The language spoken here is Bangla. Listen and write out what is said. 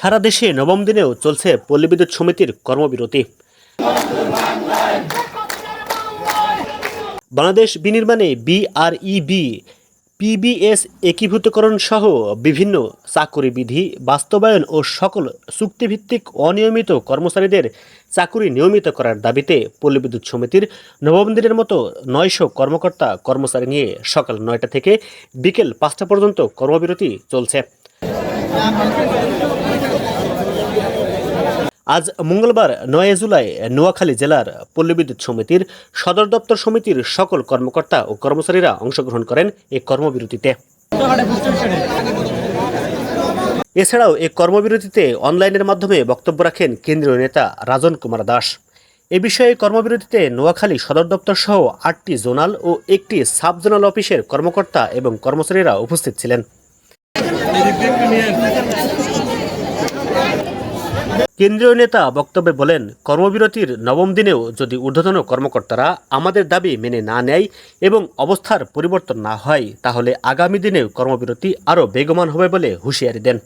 সারা দেশে নবম দিনেও চলছে পল্লী বিদ্যুৎ সমিতির কর্মবিরতি। বাংলাদেশ বিনির্মাণে বিআরইবি, পিবিএস একীভূতকরণ সহ বিভিন্ন চাকুরি বিধি বাস্তবায়ন ও সকল চুক্তিভিত্তিক অনিয়মিত কর্মচারীদের চাকুরি নিয়মিত করার দাবিতে পল্লী বিদ্যুৎ সমিতির নবম দিনের মতো নয়শো কর্মকর্তা কর্মচারী নিয়ে সকাল নয়টা থেকে বিকেল পাঁচটা পর্যন্ত কর্মবিরতি চলছে। আজ মঙ্গলবার নয় জুলাই নোয়াখালী জেলার পল্লীবিদ্যুৎ সমিতির সদর দপ্তর সমিতির সকল কর্মকর্তা ও কর্মচারীরা অংশগ্রহণ করেন এই কর্মবিরতিতে। এছাড়াও এই কর্মবিরতিতে অনলাইনের মাধ্যমে বক্তব্য রাখেন কেন্দ্রীয় নেতা রাজন কুমার দাস। এ বিষয়ে কর্মবিরতিতে নোয়াখালী সদর দপ্তর সহ আটটি জোনাল ও একটি সাব জোনাল অফিসের কর্মকর্তা এবং কর্মচারীরা উপস্থিত ছিলেন। কেন্দ্রীয় নেতা বক্তব্যে বলেন, কর্মবিরতির নবম দিনেও যদি ঊর্ধ্বতন কর্মকর্তারা আমাদের দাবি মেনে না নেয় এবং অবস্থার পরিবর্তন না হয়, তাহলে আগামী দিনেও কর্মবিরতি আরও বেগমান হবে বলে হুঁশিয়ারি দেন।